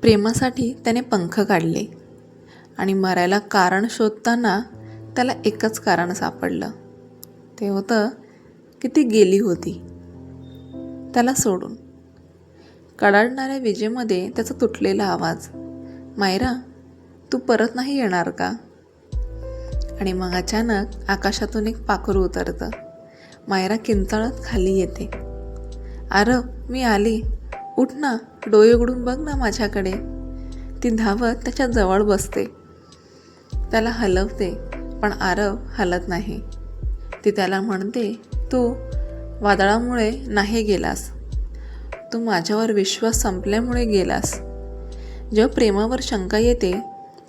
प्रेमासाठी त्याने पंख काढले आणि मरायला कारण शोधताना त्याला एकच कारण सापडलं. ते होतं की ती गेली होती. त्याला सोडून. कडाडणाऱ्या विजेमध्ये त्याचा तुटलेला आवाज मायरा तू परत नाही येणार का? आणि मग अचानक आकाशातून एक पाखरू उतरतं. मायरा किंचाळत खाली येते. अरे मी आली. उठ ना डोळे उघडून बघ ना माझ्याकडे. ती धावत त्याच्याजवळ बसते. त्याला हलवते पण आरव हलत नाही. ती त्याला म्हणते तू वादळामुळे नाही गेलास. तू माझ्यावर विश्वास संपल्यामुळे गेलास. जेव्हा प्रेमावर शंका येते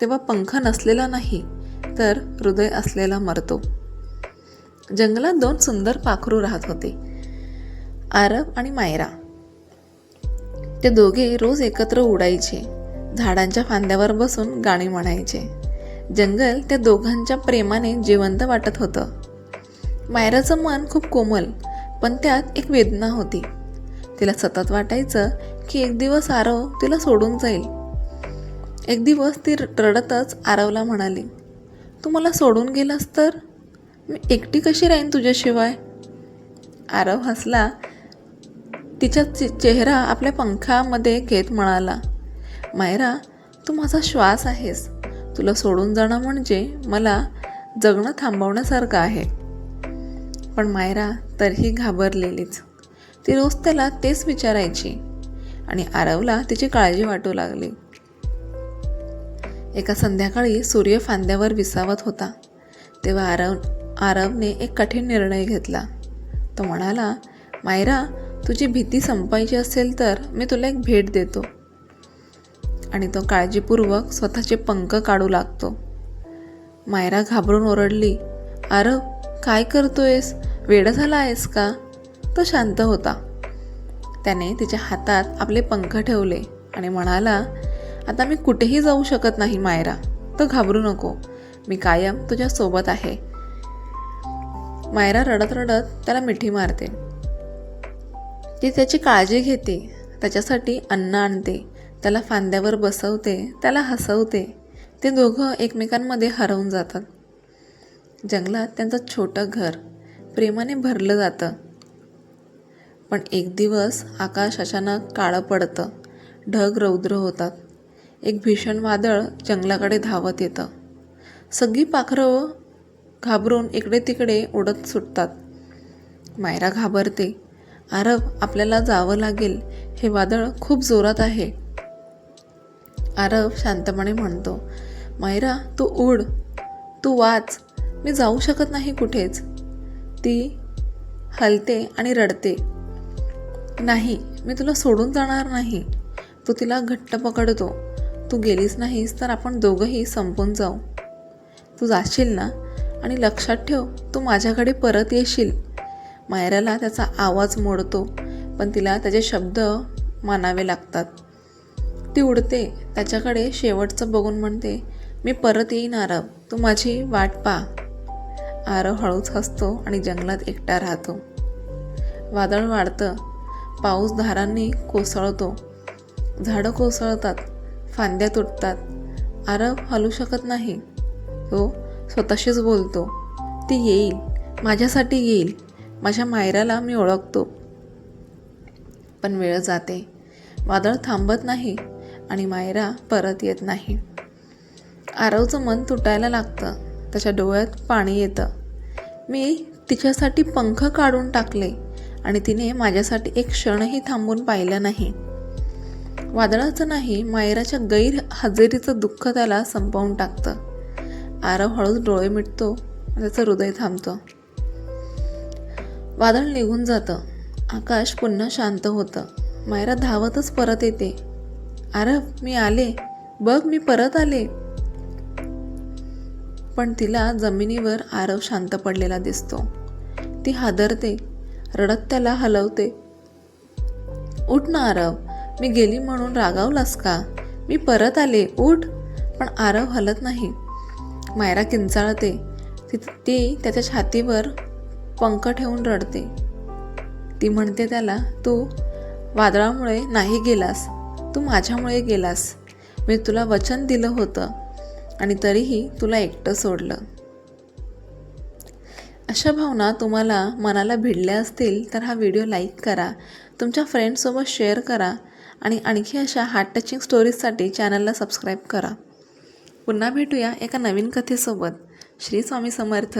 तेव्हा पंख नसलेला नाही तर हृदय असलेला मरतो. जंगलात दोन सुंदर पाखरू राहत होते. आरव आणि मायरा. ते दोघे रोज एकत्र उडायचे. झाडांच्या फांद्यावर बसून गाणी म्हणायचे. जंगल त्या दोघांच्या प्रेमाने जिवंत वाटत होतं. मायराचं मन खूप कोमल पण त्यात एक वेदना होती. तिला सतत वाटायचं की एक दिवस आरव तिला सोडून जाईल. एक दिवस ती रडतच आरवला म्हणाली तू मला सोडून गेलास तर? मी एकटी कशी राहीन तुझ्याशिवाय? आरव हसला तिचा चेहरा आपल्या पंखामध्ये घेत म्हणाला मायरा तू माझा श्वास आहेस. तुला सोडून जाणं म्हणजे मला जगणं थांबवण्यासारखं आहे. पण मायरा तरीही घाबरलेलीच. ती रोज त्याला तेच विचारायची आणि आरवला तिची काळजी वाटू लागली. एका संध्याकाळी सूर्य फांद्यावर विसावत होता. तेव्हा आरव आरवने एक कठीण निर्णय घेतला. तो म्हणाला मायरा तुझी भीती संपायची असेल तर मी तुला एक भेट देतो. आणि तो काळजीपूर्वक स्वतःचे पंख काढू लागतो. मायरा घाबरून ओरडली अरे काय करतोयस? वेडा झाला आहेस का? तो शांत होता. त्याने तिच्या हातात आपले पंख ठेवले आणि म्हणाला आता मी कुठेही जाऊ शकत नाही मायरा. तर घाबरू नको. मी कायम तुझ्यासोबत आहे. मायरा रडत रडत त्याला मिठी मारते. ती त्याची काळजी घेते त्याच्यासाठी अन्न आणते त्याला फांद्यावर बसवते त्याला हसवते. ते दोघं एकमेकांमध्ये हरवून जातात. जंगलात त्यांचं छोटं घर प्रेमाने भरलं जातं. पण एक दिवस आकाश अचानक काळं पडतं ढग रौद्र होतात. एक भीषण वादळ जंगलाकडे धावत येतं. सगळी पाखरं घाबरून इकडे तिकडे उडत सुटतात. मायरा घाबरते. अरब आपल्याला जावं लागेल हे वादळ खूप जोरात आहे. आरव शांतपणे म्हणतो मायरा तू उड. तू वाच. मी जाऊ शकत नाही कुठेच. ती हलते आणि रडते. नाही मी तुला सोडून जाणार नाही. तू तिला घट्ट पकडतो. तू गेलीस नाहीस तर आपण दोघंही संपून जाऊ. तू जाशील ना? आणि लक्षात ठेव तू माझ्याकडे परत येशील. मायराला त्याचा आवाज मोडतो पण तिला त्याचे शब्द मानावे लागतात. ती उडते त्याच्याकडे शेवटचं बघून म्हणते मी परत येईन आरव तू माझी वाट पा. आरव हळूच हसतो आणि जंगलात एकटा राहतो. वादळ वाढतं पाऊस धारांनी कोसळतो. झाडं कोसळतात फांद्या तुटतात. आरव हलू शकत नाही. तो स्वतःशीच बोलतो ती येईल माझ्यासाठी येईल. माझ्या मायराला मी ओळखतो. पण वेळ जाते. वादळ थांबत नाही आणि मायरा परत येत नाही. आरवचं मन तुटायला लागतं. त्याच्या डोळ्यात पाणी येतं. मी तिच्यासाठी पंख काढून टाकले आणि तिने माझ्यासाठी एक क्षणही थांबून पाहिलं नाही. वादळाचं नाही मायराच्या गैरहजेरीचं दुःख त्याला संपवून टाकतं. आरव हळूच डोळे मिटतो त्याचं हृदय थांबतं. वादळ निघून जातं. आकाश पुन्हा शांत होतं. मायरा धावतच परत येते. आरव मी आले. बघ मी परत आले. पण तिला जमिनीवर आरव शांत पडलेला दिसतो. ती हादरते. रडत त्याला हलवते. उठ ना आरव. मी गेली म्हणून रागावलास का? मी परत आले. उठ. पण आरव हलत नाही. मायरा किंचाळते. ती ती त्याच्या छातीवर पंख ठेवून रडते. ती म्हणते त्याला तू वादळामुळे नाही गेलास. तू माझ्यामुळे गेलास. मी तुला वचन दिलं होतं आणि तरीही तुला एकटं सोडलं. अशा भावना तुम्हाला मनाला भिडल्या असतील तर हा व्हिडिओ लाईक करा तुमच्या फ्रेंड्ससोबत शेअर करा आणि आणखी अशा हार्ट टचिंग स्टोरीजसाठी चॅनलला सबस्क्राईब करा. पुन्हा भेटूया एका नवीन कथेसोबत. श्री स्वामी समर्थ.